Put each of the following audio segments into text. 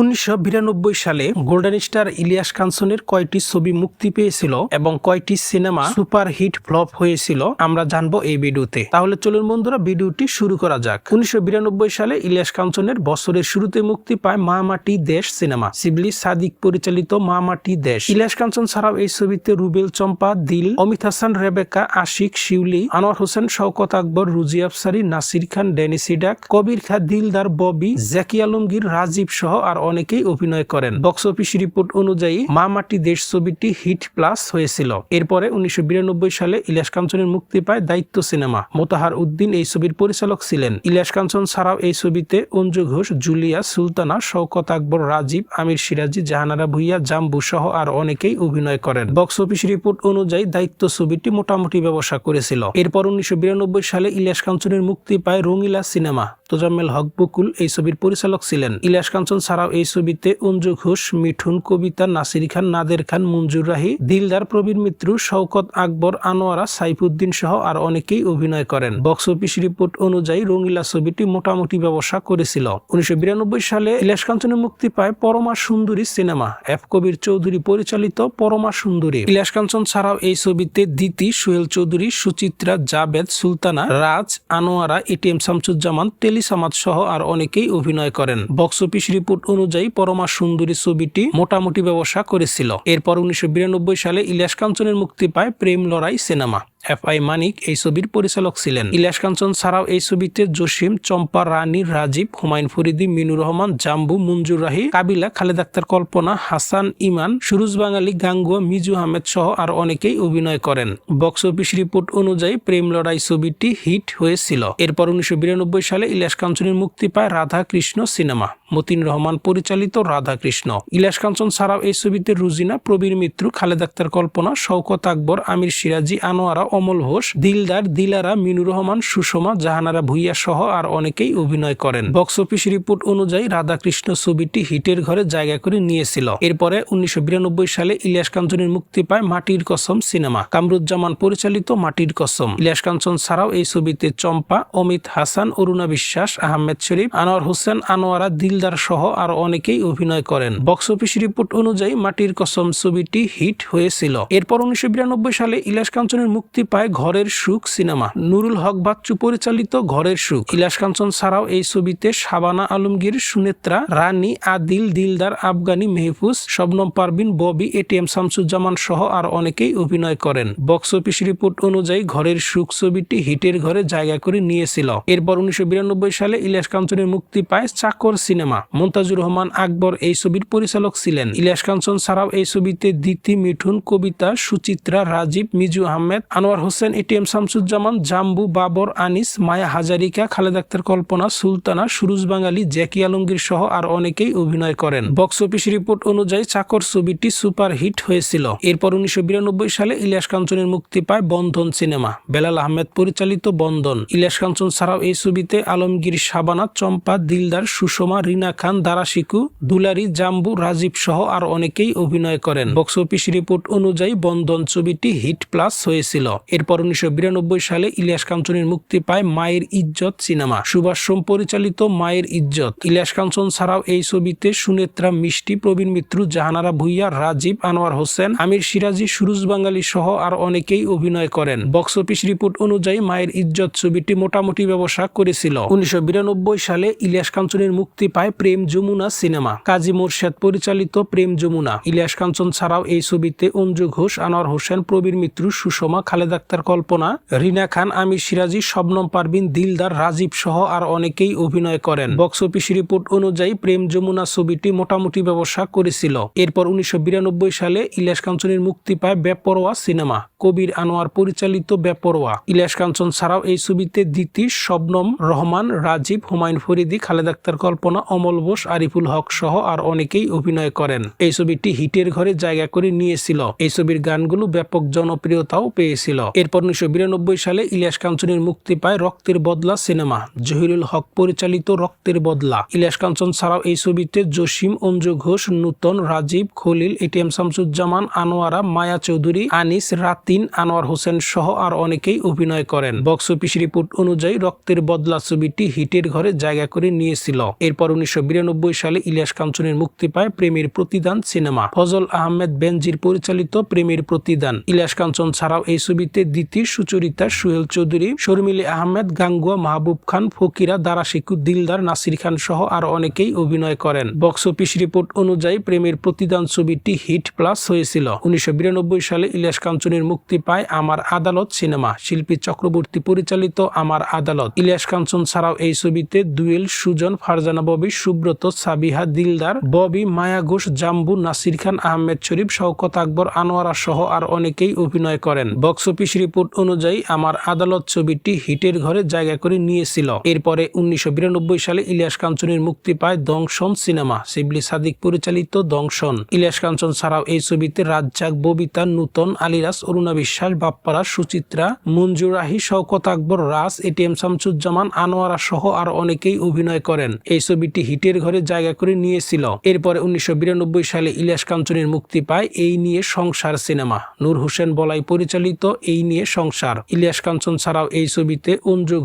উনিশশো বিরানব্বই সালে গোল্ডেন স্টার ইলিয়াস কাঞ্চনের কয়টি ছবি মুক্তি পেয়েছিল এবং কয়টি সিনেমা সুপার হিট ফ্লপ হয়েছিল, আমরা জানব এই ভিডিওতে। তাহলে চলুন বন্ধুরা, ভিডিওটি শুরু করা যাক। উনিশশো বিরানব্বই সালে ইলিয়াস কাঞ্চনের বছরের শুরুতে মুক্তি পায় মা মাটি দেশ সিনেমা। শিবলি সাদিক পরিচালিত মা মাটি দেশ। ইলিয়াস কাঞ্চন ছাড়াও এই ছবিতে রুবেল চম্পা, দিল, অমিত হাসান, রেবেকা, আশিক, শিউলি, আনোয়ার হোসেন, শওকত আকবর, রুজি আফসারি, নাসির খান ড্যানি সিডাক, কবির খা, দিলদার ববি জ্যাকি আলমগীর, রাজীব সহ আর অনেকেই অভিনয় করেন। বক্স অফিস রিপোর্ট অনুযায়ী মা মাটি দেশ ছবিটি হিট প্লাস হয়েছিল। এরপরে উনিশশো বিরানব্বই সালে ইলিয়াস কাঞ্চনের মুক্তি পায় দায়িত্ব সিনেমা। মোতাহার উদ্দিন এই ছবির পরিচালক ছিলেন। ইলিয়াস কাঞ্চন ছাড়াও এই ছবিতে অঞ্জু ঘোষ, জুলিয়া সুলতানা, শওকত আকবর, রাজীব, আমির সিরাজি, জাহানারা ভুইয়া, জাম্বু সহ আর অনেকেই অভিনয় করেন। বক্স অফিস রিপোর্ট অনুযায়ী দায়িত্ব ছবিটি মোটামুটি ব্যবসা করেছিল। এরপর উনিশশো বিরানব্বই সালে ইলিয়াস কাঞ্চনের মুক্তি পায় রঙিলা সিনেমা। তোজাম্মেল হক বকুল এই ছবির পরিচালক ছিলেন। ইলিয়াস কাঞ্চন ছাড়াও এই ছবিতে অঞ্জু ঘোষ, মিঠুন কবিতা, নাসির খান, নাদের খান, মঞ্জুর রাহি, দিলদার প্রবীর মিত্র, শওকত আকবর, আনোয়ারা, সাইফুদ্দিন সহ আর অনেকেই অভিনয় করেন। বক্স অফিস রিপোর্ট অনুযায়ী রঙিলা ছবিটি মোটামুটি ব্যবসা করেছিল। উনিশশো সালে ইলিয়াস কাঞ্চনের মুক্তি পায় পরমা সুন্দরী সিনেমা। এফ কবির চৌধুরী পরিচালিত পরমা সুন্দরী। ইলিয়াস কাঞ্চন ছাড়াও এই ছবিতে দিতি সোহেল চৌধুরী, সুচিত্রা, জাবেদ, সুলতানা, রাজ, আনোয়ারা এটিএম শামসুজ্জামান, টেলি সামাদ সহ আর অনেকেই অভিনয় করেন। বক্স অফিস রিপোর্ট অনুযায়ী পরমা সুন্দরী ছবিটি মোটামুটি ব্যবসা করেছিল। এরপর উনিশশো বিরানব্বই সালে ইলিয়াস কাঞ্চনের মুক্তি পায় প্রেম লড়াই সিনেমা। এফ আই মানিক এই ছবির পরিচালক ছিলেন। ইলিয়াস কাঞ্চন ছাড়াও এই ছবিতে জসিম, চম্পা, রানী, রাজীব, হুমায়ুন ফরিদি, মিনুর রহমান, জাম্বু, মঞ্জুর রাহি, কাবিলা, খালেদ আক্তার কল্পনা, হাসান ইমান, সুরুজ বাঙালি, গাঙ্গুয়া, মিজু আহমেদ সহ আর অনেকেই অভিনয় করেন। বক্স অফিস রিপোর্ট অনুযায়ী প্রেম লড়াই ছবিটি হিট হয়েছিল। এরপর উনিশশো বিরানব্বই সালে ইলিয়াস কাঞ্চনের মুক্তি পায় রাধা কৃষ্ণ সিনেমা। মতিন রহমান পরিচালিত রাধা কৃষ্ণ ইলিয়াস কাঞ্চন ছাড়াও এই ছবিতে রুজিনা, প্রবীর মিত্র, খালেদ আক্তার কল্পনা, শওকত আকবর, আমির সিরাজি, আনোয়ারা অমল ঘোষ, দিলদার দিলারা মিনুর রহমান, সুষমা, জাহানারা ভুইয়া সহ আর অনেকেই অভিনয় করেন। বক্স অফিস রিপোর্ট অনুযায়ী রাধাকৃষ্ণ ছবিটি হিটের ঘরে জায়গা করে নিয়েছিল। এরপরে উনিশশো সালে ইলিয়াস কাঞ্চনের মুক্তি পায় মাটির কসম সিনেমা। কামরুজ্জামান পরিচালিত মাটির কসম। ইলিয়াস কাঞ্চন ছাড়াও এই ছবিতে চম্পা, অমিত হাসান, অরুণা বিশ্বাস, আহমেদ শরীফ, আনোয়ার হোসেন, আনোয়ারা দিলদার সহ আর অনেকেই অভিনয় করেন। বক্স অফিস রিপোর্ট অনুযায়ী মাটির কসম ছবিটি হিট হয়েছিল। এরপর উনিশশো বিরানব্বই সালে ইলিয়াস কাঞ্চনের মুক্তি পায় ঘরের সুখ সিনেমা। নুরুল হক বাচ্চু পরিচালিত ঘরের সুখ। ইলাস কাঞ্চন ছাড়াও এই ছবিতে শাবানা আলমগীর, সুনেত্রা, রানী, আদিল, দিলদার, আফগানি, মেহফুজ, শবনম পারবিন ববি, এটিএম শামসুজ্জামান সহ আর অনেকেই অভিনয় করেন। বক্স অফিস রিপোর্ট অনুযায়ী ঘরের সুখ ছবিটি হিটের ঘরে জায়গা করে নিয়েছিল। এরপর উনিশশো বিরানব্বই সালে ইলিয়াস কাঞ্চনের মুক্তি পায় চাকর সিনেমা। মন্তাজুর রহমান আকবর এই ছবির পরিচালক ছিলেন। ইলিয়াস কাঞ্চন ছাড়াও এই ছবিতে দিতি মিঠুন, কবিতা, সুচিত্রা, রাজীব, মিজু আহমেদ, আনোয়ার হোসেন, এটিএম শামসুজ্জামান, জাম্বু, বাবর, আনিস, মায়া হাজারিকা, খালেদ আক্তার কল্পনা, সুলতানা, সুরুজ বাঙালি, জ্যাকি আলমগীর সহ আর অনেকেই অভিনয় করেন। বক্স অফিস রিপোর্ট অনুযায়ী চাকর ছবিটি সুপার হিট হয়েছিল। এরপর উনিশশো বিরানব্বই সালে ইলিয়াস কাঞ্চনের মুক্তি পায় বন্ধন সিনেমা। বেলাল আহমেদ পরিচালিত বন্ধন। ইলিয়াস কাঞ্চন ছাড়াও এই ছবিতে আলমগীর শাবানা, চম্পা, দিলদার, সুষমা, রিনা খান দারাশিকু দুলারি, জাম্বু, রাজীব সহ আর অনেকেই অভিনয় করেন। বক্স অফিস রিপোর্ট অনুযায়ী বন্ধন ছবিটি হিট প্লাস হয়েছিল। এরপর উনিশশো বিরানব্বই সালে ইলিয়াস কাঞ্চনের মুক্তি পায় মায়ের ইজ্জত সিনেমা। সুভাষ সোম পরিচালিত মায়ের ইজ্জত। ইলিয়াস কাঞ্চন ছাড়াও এই ছবিতে সুনেত্রা, মিষ্টি, প্রবীণ মিত্র, জাহানারা ভুইয়া, রাজীব, আনোয়ার হোসেন, আমির সিরাজি, সুরুজ বাঙালি সহ আর অনেকেই অভিনয় করেন। বক্স অফিস রিপোর্ট অনুযায়ী মায়ের ইজ্জত ছবিটি মোটামুটি ব্যবসা করেছিল। উনিশশো বিরানব্বই সালে ইলিয়াস কাঞ্চনের মুক্তি পায় প্রেম যমুনা সিনেমা। কাজী মোর্শেদ পরিচালিত প্রেম যমুনা। ইলিয়াস কাঞ্চন ছাড়াও এই ছবিতে অঞ্জু ঘোষ, আনোয়ার হোসেন প্রবীর মিত্র, সুষমা, খালেদ আক্তার কল্পনা, রিনা খান, আমির সিরাজি, শবনম পারবিন দিলদার, রাজীব সহ আর অনেকেই অভিনয় করেন। বক্স অফিস রিপোর্ট অনুযায়ী প্রেম যমুনা ছবিটি মোটামুটি ব্যবসা করেছিল। এরপর উনিশশো বিরানব্বই সালে ইলিয়াস কাঞ্চনের মুক্তি পায় বেপরোয়া সিনেমা, কবির আনোয়ার পরিচালিত বেপরোয়া। ইলিয়াস কাঞ্চন ছাড়াও এই ছবিতে দিতি, শবনম, রহমান, রাজীব, হুমায়ুন ফরিদি, খালেদ আক্তার কল্পনা, অমল বোস, আরিফুল হক সহ আর অনেকেই অভিনয় করেন। এই ছবিটি হিটের ঘরে জায়গা করে নিয়েছিল। এই ছবির গানগুলো ব্যাপক জনপ্রিয়তাও পেয়েছিল। হয়েছিল এরপর উনিশশো বিরানব্বই সালে ইলিয়াস কাঞ্চনের মুক্তি পায় রক্তের বদলা সিনেমা, জহিরুল হক পরিচালিত রক্তের বদলা। ইলিয়াস কাঞ্চন ছাড়াও এই ছবিতে জসিম, অঞ্জু ঘোষ, নূতন, রাজীব, খলিল এটিএম শামসুজ্জামান, আনোয়ারা, মায়া চৌধুরী, আনিস, রাতিন, আনোয়ার হোসেন সহ আর অনেকেই অভিনয় করেন। বক্স অফিস রিপোর্ট অনুযায়ী রক্তের বদলা ছবিটি হিটের ঘরে জায়গা করে নিয়েছিল। এরপর উনিশশো বিরানব্বই সালে ইলিয়াস কাঞ্চনের মুক্তি পায় প্রেমের প্রতিদান সিনেমা। ফজল আহমেদ বেনজির পরিচালিত প্রেমের প্রতিদান। ইলিয়াস কাঞ্চন ছাড়াও এই ছবিতে দ্বিতীয় সুচরিতা সুহেল চৌধুরী, শর্মিলি আহমেদ, গাঙ্গুয়া মাহবুব খান, ফকিরা, দারা শিকু, দিলদার, নাসির খান সহ আর অনেকেই অভিনয় করেন। বক্স অফিস রিপোর্ট অনুযায়ী প্রেমের প্রতিদান ছবিটি হিট প্লাস হয়েছিল। উনিশশো বিরানব্বই সালে ইলিয়াস কাঞ্চনের মুক্তি পায় আমার আদালত সিনেমা। শিল্পী চক্রবর্তী পরিচালিত আমার আদালত। ইলিয়াস কাঞ্চন ছাড়াও এই ছবিতে দুয়েল সুজন, ফারজানা ববি, সুব্রত, সাবিহা, দিলদার, ববি, মায়া ঘোষ, জাম্বু, নাসির খান, আহমেদ শরীফ, শওকত আকবর, আনোয়ারা সহ আর অনেকেই অভিনয় করেন। বক্স অফিস রিপোর্ট অনুযায়ী আমার আদালত ছবিটি হিটের ঘরে জায়গা করে নিয়েছিল। এরপরে উনিশশো বিরানব্বই সালে ইলিয়াস কাঞ্চনের মুক্তি পায় দংশন সিনেমা, শিবলি সাদিক পরিচালিত দংশন। ইলিয়াস কাঞ্চন ছাড়াও এই ছবিতে রাজ্জাক, ববিতা, নূতন আলিরাস অরুণা বিশ্বাস, বাপ্পারা, সুচিত্রা, মঞ্জুর রাহি, শওকত আকবর রাস এটিএম শামসুজ্জামান, আনোয়ারা সহ আর অনেকেই অভিনয় করেন। এই ছবিটি হিটের ঘরে জায়গা করে নিয়েছিল। এরপরে উনিশশো বিরানব্বই সালে ইলিয়াস কাঞ্চনের মুক্তি পায় এই নিয়ে সংসার সিনেমা। নূর হোসেন বলাই পরিচালিত এই নিয়ে সংসার। ইলিয়াস কাঞ্চন ছাড়াও এই ছবিতে অঞ্জু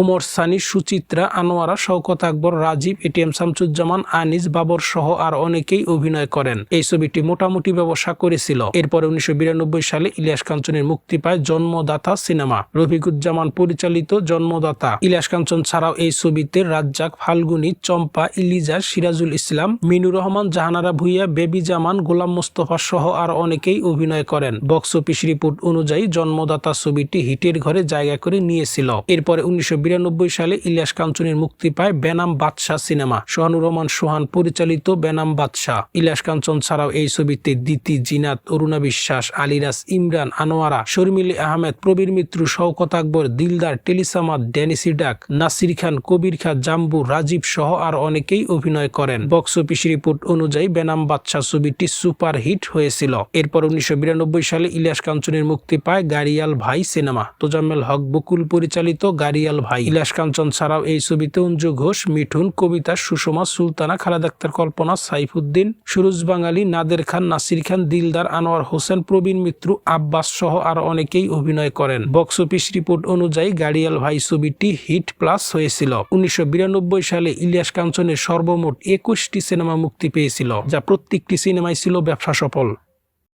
ওমর সানি, সুচিত্রা, আনোয়ারা, শওকত আকবর, রাজীব এটিএম শামসুজ্জামান, আনিস বাবর সহ আর অনেকেই অভিনয় করেন। এই ছবিটি মোটামুটি ব্যবসা করেছিল। এরপরে উনিশশো বিরানব্বই সালে ইলিয়াস কাঞ্চনের মুক্তি পায় জন্মদাতা সিনেমা। রফিকুজ্জামান পরিচালিত জন্মদাতা। ইলিয়াস কাঞ্চন ছাড়াও এই ছবিতে রাজ্জাক, ফাল্গুনী, চম্পা, ইলিজা, সিরাজুল ইসলাম, মিনুর রহমান, জাহানারা ভুইয়া, বেবি জামান, গোলাম মোস্তফা সহ আর অনেকেই অভিনয় করেন। বক্স অফিস রিপোর্ট অনুযায়ী জন্মদাতা ছবিটি হিটের ঘরে জায়গা করে নিয়েছিল। এরপরে উনিশশো সালে ইলিয়াস কাঞ্চনের মুক্তি পায় বেনাম বাদশাহ সিনেমা। সোহানুর রহমান সোহান পরিচালিত বেনাম বাদশাহ। ইলিয়াস কাঞ্চন ছাড়াও এই ছবিতে দিতি জিনাত, অরুণা বিশ্বাস আলিরাস ইমরান, আনোয়ারা, শর্মিলি আহমেদ, প্রবীর মিত্র, শওকত আকবর, দিলদার, টেলিসামাদ ড্যানিসি ডাক নাসির খান, কবির খা জাম্বু রাজীব সহ আর অনেকেই অভিনয় করেন। বক্স অফিস রিপোর্ট অনুযায়ী বেনাম বাদশাহ ছবিটি সুপার হিট হয়েছিল। এরপর উনিশশো বিরানব্বই সালে ইলিয়াস কাঞ্চনের মুক্তি পায় গাড়িয়াল ভাই সিনেমা। তোজাম্মেল হক বকুল পরিচালিত গাড়িয়াল ভাই ইলিয়াস কাঞ্চন ছাড়াও এই ছবিতে অঞ্জু ঘোষ, মিঠুন, কবিতা, সুষমা, সুলতানা, খালেদ আক্তার, কল্পনা, সাইফুদ্দিন, সুরজ বাঙালি, নাদের খান, নাসির খান, দিলদার আনোয়ার হোসেন, প্রবীণ মিত্র, আব্বাস সহ আর অনেকেই অভিনয় করেন। বক্স অফিস রিপোর্ট অনুযায়ী গাড়িয়াল ভাই ছবিটি হিট প্লাস হয়েছিল। উনিশশো বিরানব্বই সালে ইলিয়াস কাঞ্চনের সর্বমোট একুশটি সিনেমা মুক্তি পেয়েছিল, যা প্রত্যেকটি সিনেমায় ছিল ব্যবসা সফল।